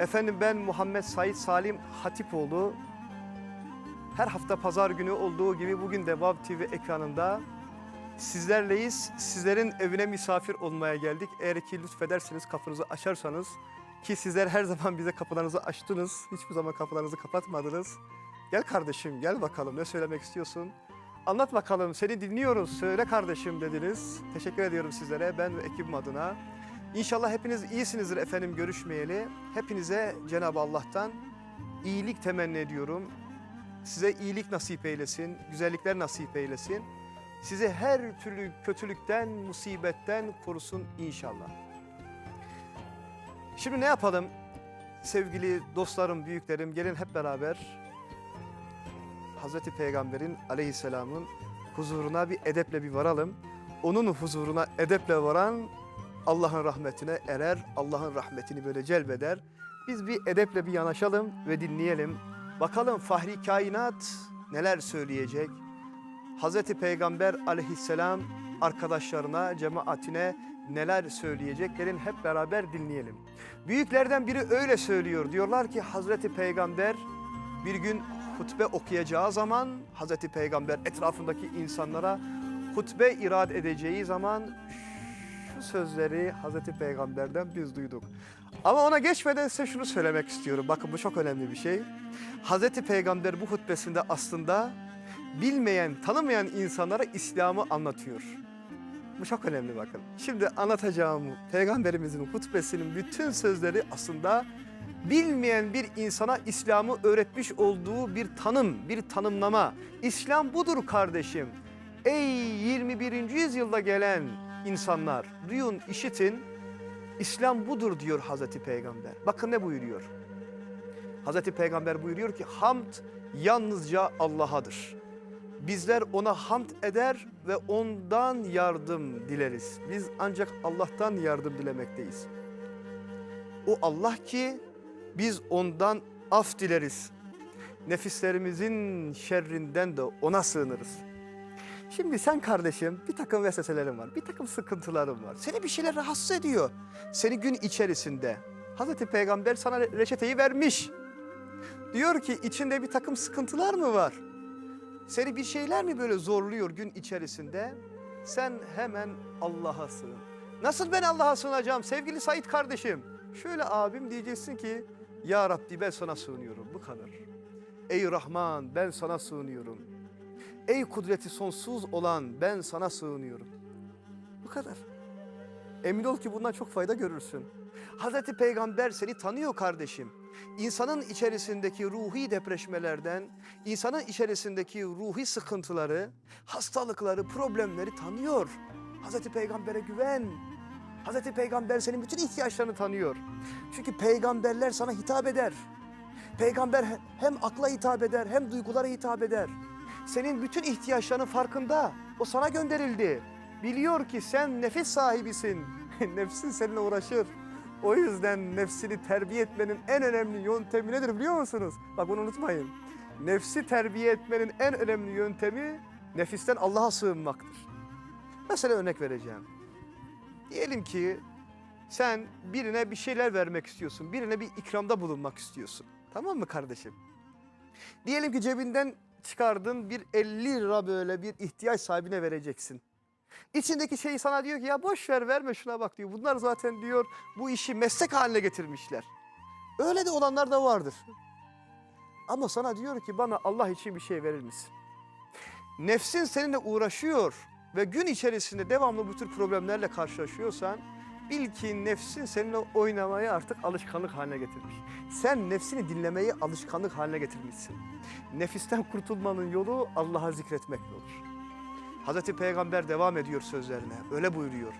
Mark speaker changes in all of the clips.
Speaker 1: Efendim ben Muhammed Said Salim Hatipoğlu. Her hafta pazar günü olduğu gibi bugün de Vav TV ekranında sizlerleyiz. Sizlerin evine misafir olmaya geldik. Eğer ki lütfederseniz kapınızı açarsanız ki sizler her zaman bize kapılarınızı açtınız. Hiçbir zaman kapılarınızı kapatmadınız. Gel kardeşim gel bakalım ne söylemek istiyorsun? Anlat bakalım seni dinliyoruz söyle kardeşim dediniz. Teşekkür ediyorum sizlere ben ve ekibim adına. İnşallah hepiniz iyisinizdir efendim görüşmeyeli. Hepinize Cenab-ı Allah'tan iyilik temenni ediyorum. Size iyilik nasip eylesin, güzellikler nasip eylesin. Sizi her türlü kötülükten, musibetten korusun inşallah. Şimdi ne yapalım? Sevgili dostlarım, büyüklerim gelin hep beraber Hazreti Peygamber'in aleyhisselamın huzuruna bir edeple bir varalım. Onun huzuruna edeple varan Allah'ın rahmetine erer, Allah'ın rahmetini böyle celbeder. Biz bir edeple bir yanaşalım ve dinleyelim. Bakalım Fahri Kainat neler söyleyecek? Hazreti Peygamber aleyhisselam arkadaşlarına, cemaatine neler söyleyecek? Gelin hep beraber dinleyelim. Büyüklerden biri öyle söylüyor. Diyorlar ki Hazreti Peygamber bir gün hutbe okuyacağı zaman Hazreti Peygamber etrafındaki insanlara hutbe irad edeceği zaman şu sözleri Hazreti Peygamber'den biz duyduk. Ama ona geçmeden size şunu söylemek istiyorum. Bakın bu çok önemli bir şey. Hazreti Peygamber bu hutbesinde aslında bilmeyen, tanımayan insanlara İslam'ı anlatıyor. Bu çok önemli bakın. Şimdi anlatacağım Peygamberimizin hutbesinin bütün sözleri aslında bilmeyen bir insana İslam'ı öğretmiş olduğu bir tanım, bir tanımlama. İslam budur kardeşim. Ey 21. yüzyılda gelen insanlar duyun, işitin. İslam budur diyor Hazreti Peygamber. Bakın ne buyuruyor? Hazreti Peygamber buyuruyor ki hamd yalnızca Allah'adır. Bizler ona hamd eder ve ondan yardım dileriz. Biz ancak Allah'tan yardım dilemekteyiz. O Allah ki biz ondan af dileriz. Nefislerimizin şerrinden de ona sığınırız. Şimdi sen kardeşim bir takım vesveselerin var, bir takım sıkıntıların var. Seni bir şeyler rahatsız ediyor. Seni gün içerisinde. Hazreti Peygamber sana reçeteyi vermiş. Diyor ki içinde bir takım sıkıntılar mı var? Seni bir şeyler mi böyle zorluyor gün içerisinde? Sen hemen Allah'a sığın. Nasıl ben Allah'a sığınacağım sevgili Sait kardeşim? Şöyle abim diyeceksin ki Ya Rabbi ben sana sığınıyorum bu kadar. Ey Rahman ben sana sığınıyorum. Ey kudreti sonsuz olan ben sana sığınıyorum. Bu kadar. Emin ol ki bundan çok fayda görürsün. Hazreti Peygamber seni tanıyor kardeşim. İnsanın içerisindeki ruhi depreşmelerden, insanın içerisindeki ruhi sıkıntıları, hastalıkları, problemleri tanıyor. Hazreti Peygamber'e güven. Hazreti Peygamber senin bütün ihtiyaçlarını tanıyor. Çünkü peygamberler sana hitap eder. Peygamber hem akla hitap eder hem duygulara hitap eder. Senin bütün ihtiyaçlarının farkında. O sana gönderildi. Biliyor ki sen nefis sahibisin. Nefsin seninle uğraşır. O yüzden nefsini terbiye etmenin en önemli yöntemi nedir biliyor musunuz? Bak bunu unutmayın. Nefsi terbiye etmenin en önemli yöntemi nefisten Allah'a sığınmaktır. Mesela örnek vereceğim. Diyelim ki sen birine bir şeyler vermek istiyorsun. Birine bir ikramda bulunmak istiyorsun. Tamam mı kardeşim? Diyelim ki cebinden çıkardın bir 50 lira böyle bir ihtiyaç sahibine vereceksin. İçindeki şey sana diyor ki ya boş ver verme şuna bak diyor. Bunlar zaten diyor bu işi meslek haline getirmişler. Öyle de olanlar da vardır. Ama sana diyor ki bana Allah için bir şey verir misin? Nefsin seninle uğraşıyor ve gün içerisinde devamlı bu tür problemlerle karşılaşıyorsan bil ki nefsin seninle oynamayı artık alışkanlık haline getirmiş. Sen nefsini dinlemeyi alışkanlık haline getirmişsin. Nefisten kurtulmanın yolu Allah'a zikretmekle olur. Hazreti Peygamber devam ediyor sözlerine. Öyle buyuruyor.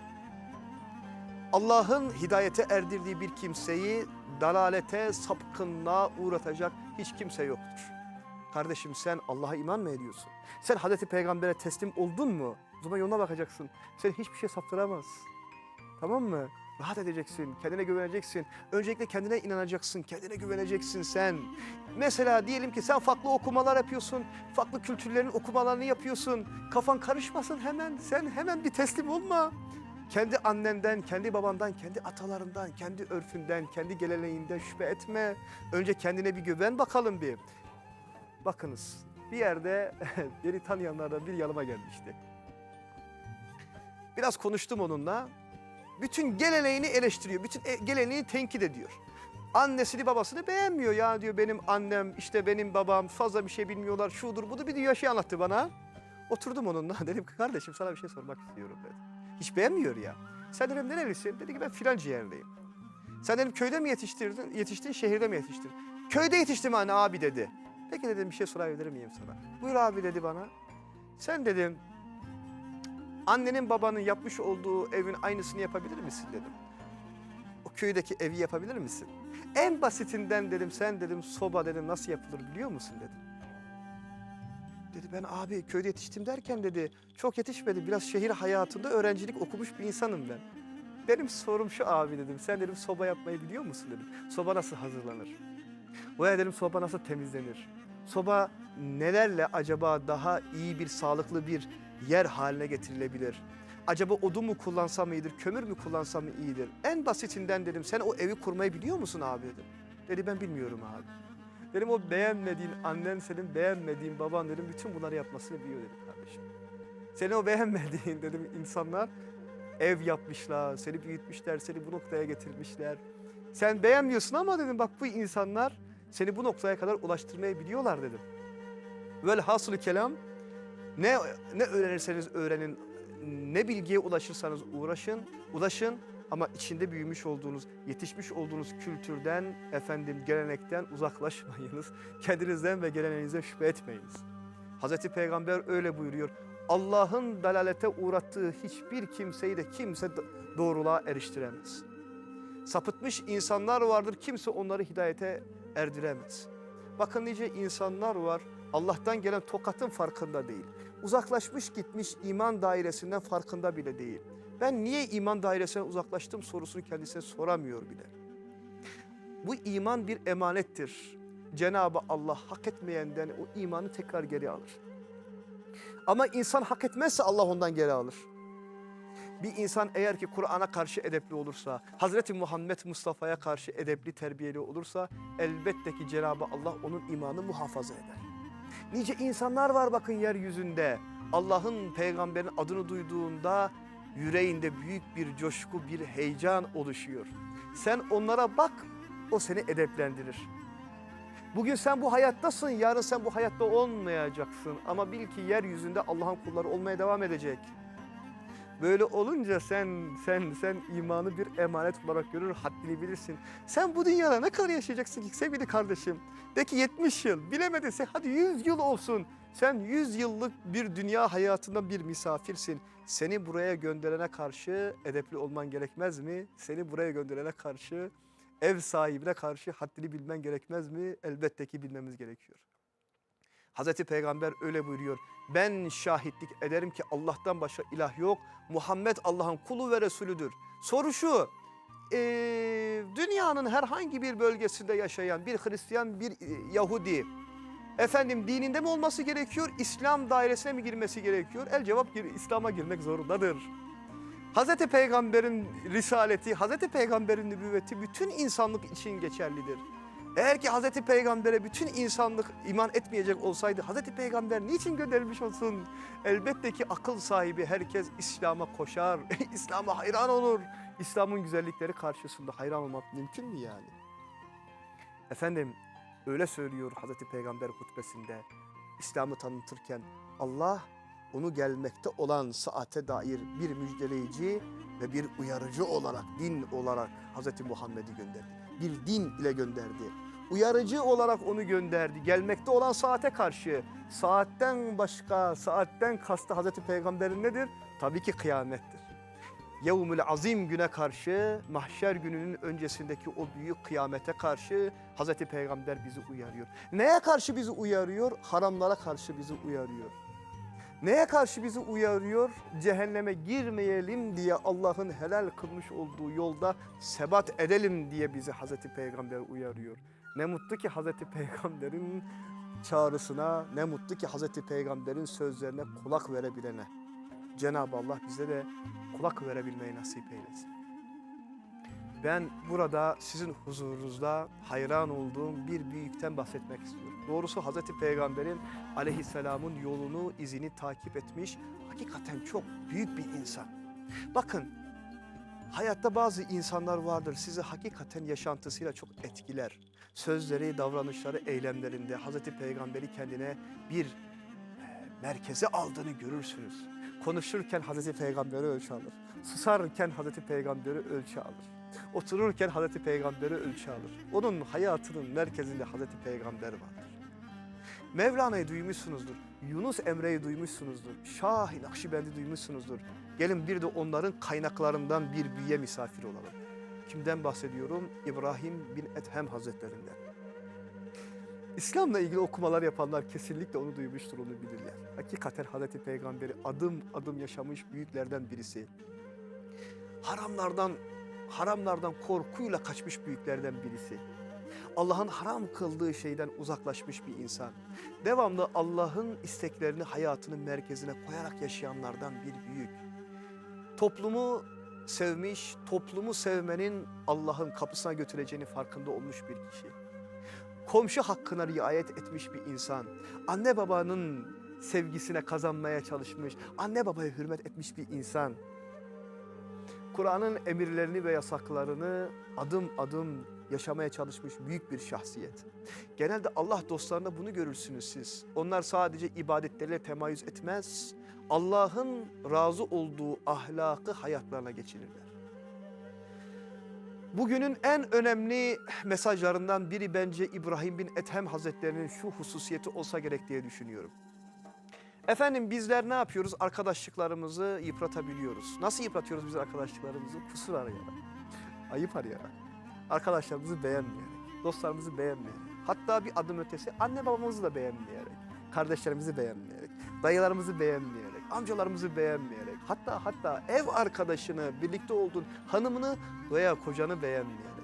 Speaker 1: Allah'ın hidayete erdirdiği bir kimseyi dalalete, sapkınlığa uğratacak hiç kimse yoktur. Kardeşim sen Allah'a iman mı ediyorsun? Sen Hazreti Peygamber'e teslim oldun mu? O zaman yoluna bakacaksın. Seni hiçbir şey saptıramaz. Tamam mı? Rahat edeceksin, kendine güveneceksin. Öncelikle kendine inanacaksın, kendine güveneceksin sen. Mesela diyelim ki sen farklı okumalar yapıyorsun, farklı kültürlerin okumalarını yapıyorsun. Kafan karışmasın hemen, sen hemen bir teslim olma. Kendi annenden, kendi babandan, kendi atalarından, kendi örfünden, kendi geleneğinden şüphe etme. Önce kendine bir güven bakalım bir. Bakınız bir yerde beni tanıyanlardan bir yanıma gelmişti. Biraz konuştum onunla. Bütün geleneğini eleştiriyor. Bütün e- geleneğini tenkit ediyor. Annesini babasını beğenmiyor ya diyor benim annem işte benim babam fazla bir şey bilmiyorlar şudur budur bir dünya şey anlattı bana. Oturdum onunla dedim ki kardeşim sana bir şey sormak istiyorum dedi. Hiç beğenmiyor ya. Sen dedim nerelisin? Dedi ki ben filanca yerliyim. Sen dedim köyde mi yetiştirdin, yetiştin şehirde mi yetiştin? Köyde yetiştim anne abi dedi. Peki dedim bir şey sorabilir miyim sana? Buyur abi dedi bana. Sen dedim annenin babanın yapmış olduğu evin aynısını yapabilir misin dedim. O köydeki evi yapabilir misin? En basitinden dedim sen dedim soba dedim nasıl yapılır biliyor musun dedim. Dedi ben abi köyde yetiştim derken dedi çok yetişmedi biraz şehir hayatında öğrencilik okumuş bir insanım ben. Benim sorum şu abi dedim sen dedim soba yapmayı biliyor musun dedim. Soba nasıl hazırlanır? Veya dedim soba nasıl temizlenir? Soba nelerle acaba daha iyi bir sağlıklı bir yer haline getirilebilir? Acaba odun mu kullansam iyidir, kömür mü kullansam iyidir? En basitinden dedim sen o evi kurmayı biliyor musun abi dedim. Dedi ben bilmiyorum abi. Dedim o beğenmediğin annen senin beğenmediğin baban dedim bütün bunları yapmasını biliyor dedim kardeşim. Senin o beğenmediğin dedim insanlar ev yapmışlar, seni büyütmüşler, seni bu noktaya getirmişler. Sen beğenmiyorsun ama dedim bak bu insanlar seni bu noktaya kadar ulaştırmayı biliyorlar dedim. Velhasılı kelam ne ne öğrenirseniz öğrenin, ne bilgiye ulaşırsanız uğraşın, ulaşın ama içinde büyümüş olduğunuz, yetişmiş olduğunuz kültürden, efendim gelenekten uzaklaşmayınız. Kendinizden ve geleneğinizden şüphe etmeyiniz. Hazreti Peygamber öyle buyuruyor. Allah'ın dalalete uğrattığı hiçbir kimseyi de kimse do- doğruluğa eriştiremez. Sapıtmış insanlar vardır, kimse onları hidayete erdiremez. Bakın nice insanlar var, Allah'tan gelen tokatın farkında değil. Uzaklaşmış gitmiş iman dairesinden farkında bile değil. Ben niye iman dairesinden uzaklaştım sorusunu kendisine soramıyor bile. Bu iman bir emanettir. Cenab-ı Allah hak etmeyenden o imanı tekrar geri alır. Ama insan hak etmezse Allah ondan geri alır. Bir insan eğer ki Kur'an'a karşı edepli olursa, Hazreti Muhammed Mustafa'ya karşı edepli, terbiyeli olursa elbette ki Cenab-ı Allah onun imanı muhafaza eder. Nice insanlar var bakın yeryüzünde. Allah'ın peygamberin adını duyduğunda yüreğinde büyük bir coşku, bir heyecan oluşuyor. Sen onlara bak, o seni edeplendirir. Bugün sen bu hayattasın, yarın sen bu hayatta olmayacaksın. Ama bil ki yeryüzünde Allah'ın kulları olmaya devam edecek. Böyle olunca sen sen sen imanı bir emanet olarak görür, haddini bilirsin. Sen bu dünyada ne kadar yaşayacaksın ki sevgili kardeşim? De ki 70 yıl, bilemediyse hadi 100 yıl olsun. Sen 100 yıllık bir dünya hayatında bir misafirsin. Seni buraya gönderene karşı edepli olman gerekmez mi? Seni buraya gönderene karşı ev sahibine karşı haddini bilmen gerekmez mi? Elbette ki bilmemiz gerekiyor. Hazreti Peygamber öyle buyuruyor. Ben şahitlik ederim ki Allah'tan başka ilah yok. Muhammed Allah'ın kulu ve Resulüdür. Soru şu. eee, dünyanın herhangi bir bölgesinde yaşayan bir Hristiyan, bir e, Yahudi efendim dininde mi olması gerekiyor? İslam dairesine mi girmesi gerekiyor? El cevap İslam'a girmek zorundadır. Hazreti Peygamber'in risaleti, Hazreti Peygamber'in nübüvveti bütün insanlık için geçerlidir. Eğer ki Hazreti Peygamber'e bütün insanlık iman etmeyecek olsaydı Hazreti Peygamber niçin gönderilmiş olsun? Elbette ki akıl sahibi herkes İslam'a koşar, İslam'a hayran olur. İslam'ın güzellikleri karşısında hayran olmak mümkün mü yani? Efendim öyle söylüyor Hazreti Peygamber hutbesinde. İslam'ı tanıtırken Allah onu gelmekte olan saate dair bir müjdeleyici ve bir uyarıcı olarak, din olarak Hazreti Muhammed'i gönderdi. Bir din ile gönderdi. Uyarıcı olarak onu gönderdi. Gelmekte olan saate karşı. Saatten başka, saatten kastı Hazreti Peygamber'in nedir? Tabii ki kıyamettir. Yevmül azim güne karşı, mahşer gününün öncesindeki o büyük kıyamete karşı Hazreti Peygamber bizi uyarıyor. Neye karşı bizi uyarıyor? Haramlara karşı bizi uyarıyor. Neye karşı bizi uyarıyor? Cehenneme girmeyelim diye Allah'ın helal kılmış olduğu yolda sebat edelim diye bizi Hazreti Peygamber uyarıyor. Ne mutlu ki Hazreti Peygamber'in çağrısına, ne mutlu ki Hazreti Peygamber'in sözlerine kulak verebilene. Cenab-ı Allah bize de kulak verebilmeyi nasip eylesin. Ben burada sizin huzurunuzda hayran olduğum bir büyükten bahsetmek istiyorum. Doğrusu Hazreti Peygamber'in aleyhisselamın yolunu, izini takip etmiş hakikaten çok büyük bir insan. Bakın hayatta bazı insanlar vardır sizi hakikaten yaşantısıyla çok etkiler. Sözleri, davranışları, eylemlerinde Hazreti Peygamber'i kendine bir e, merkeze aldığını görürsünüz. Konuşurken Hazreti Peygamber'i ölçü alır. Susarken Hazreti Peygamber'i ölçü alır. Otururken Hazreti Peygamber'i ölçü alır. Onun hayatının merkezinde Hazreti Peygamber vardır. Mevlana'yı duymuşsunuzdur. Yunus Emre'yi duymuşsunuzdur. Şah-ı Nakşibendi duymuşsunuzdur. Gelin bir de onların kaynaklarından bir büyüye misafir olalım. Kimden bahsediyorum? İbrahim bin Ethem Hazretlerinden. İslam'la ilgili okumalar yapanlar kesinlikle onu duymuştur, onu bilirler. Hakikaten Hazreti Peygamber'i adım adım yaşamış büyüklerden birisi. Haramlardan, haramlardan korkuyla kaçmış büyüklerden birisi. Allah'ın haram kıldığı şeyden uzaklaşmış bir insan. Devamlı Allah'ın isteklerini hayatının merkezine koyarak yaşayanlardan bir büyük. Toplumu sevmiş, toplumu sevmenin Allah'ın kapısına götüreceğini farkında olmuş bir kişi. Komşu hakkına riayet etmiş bir insan. Anne babanın sevgisine kazanmaya çalışmış, anne babaya hürmet etmiş bir insan. Kur'an'ın emirlerini ve yasaklarını adım adım yaşamaya çalışmış büyük bir şahsiyet. Genelde Allah dostlarında bunu görürsünüz siz. Onlar sadece ibadetleriyle temayüz etmez, Allah'ın razı olduğu ahlakı hayatlarına geçirirler. Bugünün en önemli mesajlarından biri bence İbrahim bin Ethem Hazretlerinin şu hususiyeti olsa gerek diye düşünüyorum. Efendim bizler ne yapıyoruz? Arkadaşlıklarımızı yıpratabiliyoruz. Nasıl yıpratıyoruz biz arkadaşlıklarımızı? Kusur arayarak, ayıp arayarak, arkadaşlarımızı beğenmeyerek, dostlarımızı beğenmeyerek. Hatta bir adım ötesi anne babamızı da beğenmeyerek, kardeşlerimizi beğenmeyerek, dayılarımızı beğenmeyerek, amcalarımızı beğenmeyerek, hatta hatta ev arkadaşını, birlikte olduğun hanımını veya kocanı beğenmeyerek.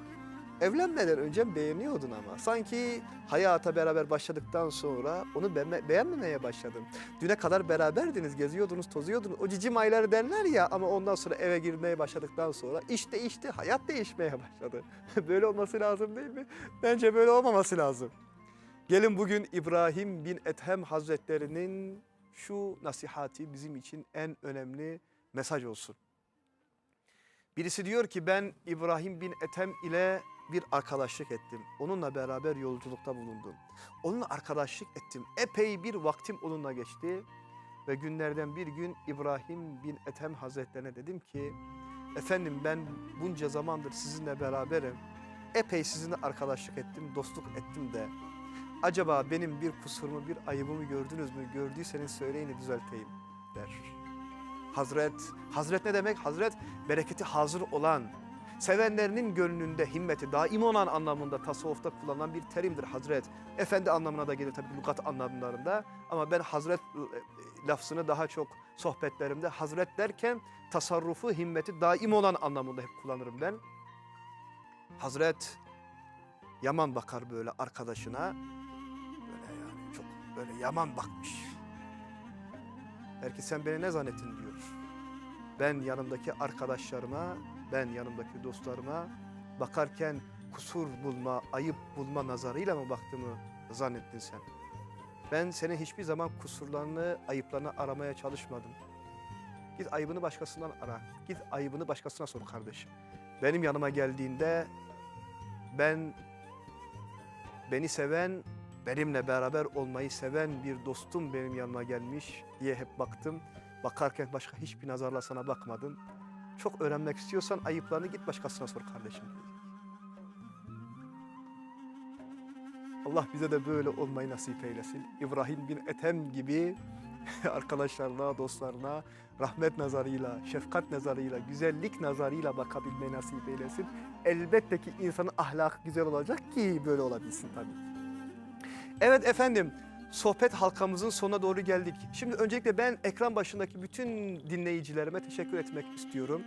Speaker 1: Evlenmeden önce beğeniyordun ama. Sanki hayata beraber başladıktan sonra onu beğenme- beğenmemeye başladın. Düne kadar beraberdiniz, geziyordunuz, tozuyordunuz. O cicim ayları derler ya ama ondan sonra eve girmeye başladıktan sonra iş değişti, hayat değişmeye başladı. böyle olması lazım değil mi? Bence böyle olmaması lazım. Gelin bugün İbrahim bin Ethem Hazretlerinin şu nasihati bizim için en önemli mesaj olsun. Birisi diyor ki ben İbrahim bin Ethem ile bir arkadaşlık ettim. Onunla beraber yolculukta bulundum. Onunla arkadaşlık ettim. Epey bir vaktim onunla geçti. Ve günlerden bir gün İbrahim bin Ethem Hazretlerine dedim ki efendim ben bunca zamandır sizinle beraberim. Epey sizinle arkadaşlık ettim, dostluk ettim de acaba benim bir kusurumu, bir ayıbımı gördünüz mü? Gördüyseniz söyleyin düzelteyim der. Hazret, Hazret ne demek? Hazret bereketi hazır olan, sevenlerinin gönlünde himmeti daim olan anlamında tasavvufta kullanılan bir terimdir Hazret. Efendi anlamına da gelir tabii lugat anlamlarında ama ben Hazret e, lafzını daha çok sohbetlerimde Hazret derken tasarrufu, himmeti daim olan anlamında hep kullanırım ben. Hazret yaman bakar böyle arkadaşına. Böyle yani çok böyle yaman bakmış. Belki sen beni ne zannettin diyor. Ben yanımdaki arkadaşlarıma, ben yanımdaki dostlarıma bakarken kusur bulma, ayıp bulma nazarıyla mı baktığımı zannettin sen? Ben senin hiçbir zaman kusurlarını, ayıplarını aramaya çalışmadım. Git ayıbını başkasından ara. Git ayıbını başkasına sor kardeşim. Benim yanıma geldiğinde ben beni seven, benimle beraber olmayı seven bir dostum benim yanıma gelmiş diye hep baktım. Bakarken başka hiçbir nazarla sana bakmadım. Çok öğrenmek istiyorsan ayıplarını git başkasına sor kardeşim. Allah bize de böyle olmayı nasip eylesin. İbrahim bin Ethem gibi arkadaşlarına, dostlarına rahmet nazarıyla, şefkat nazarıyla, güzellik nazarıyla bakabilmeyi nasip eylesin. Elbette ki insanın ahlakı güzel olacak ki böyle olabilsin tabii. Evet efendim, sohbet halkamızın sonuna doğru geldik. Şimdi öncelikle ben ekran başındaki bütün dinleyicilerime teşekkür etmek istiyorum.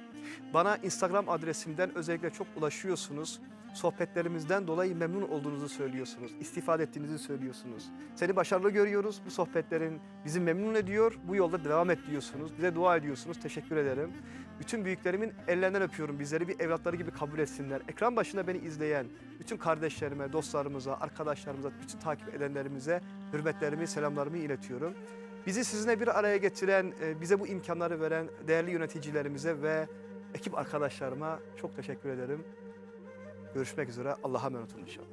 Speaker 1: Bana Instagram adresimden özellikle çok ulaşıyorsunuz. sohbetlerimizden dolayı memnun olduğunuzu söylüyorsunuz. istifade ettiğinizi söylüyorsunuz. Seni başarılı görüyoruz. Bu sohbetlerin bizi memnun ediyor. Bu yolda devam et diyorsunuz. Bize dua ediyorsunuz. Teşekkür ederim. Bütün büyüklerimin ellerinden öpüyorum. Bizleri bir evlatları gibi kabul etsinler. Ekran başında beni izleyen bütün kardeşlerime, dostlarımıza, arkadaşlarımıza, bütün takip edenlerimize hürmetlerimi, selamlarımı iletiyorum. Bizi sizinle bir araya getiren, e, bize bu imkanları veren değerli yöneticilerimize ve ekip arkadaşlarıma çok teşekkür ederim. Görüşmek üzere. Allah'a emanet olun inşallah.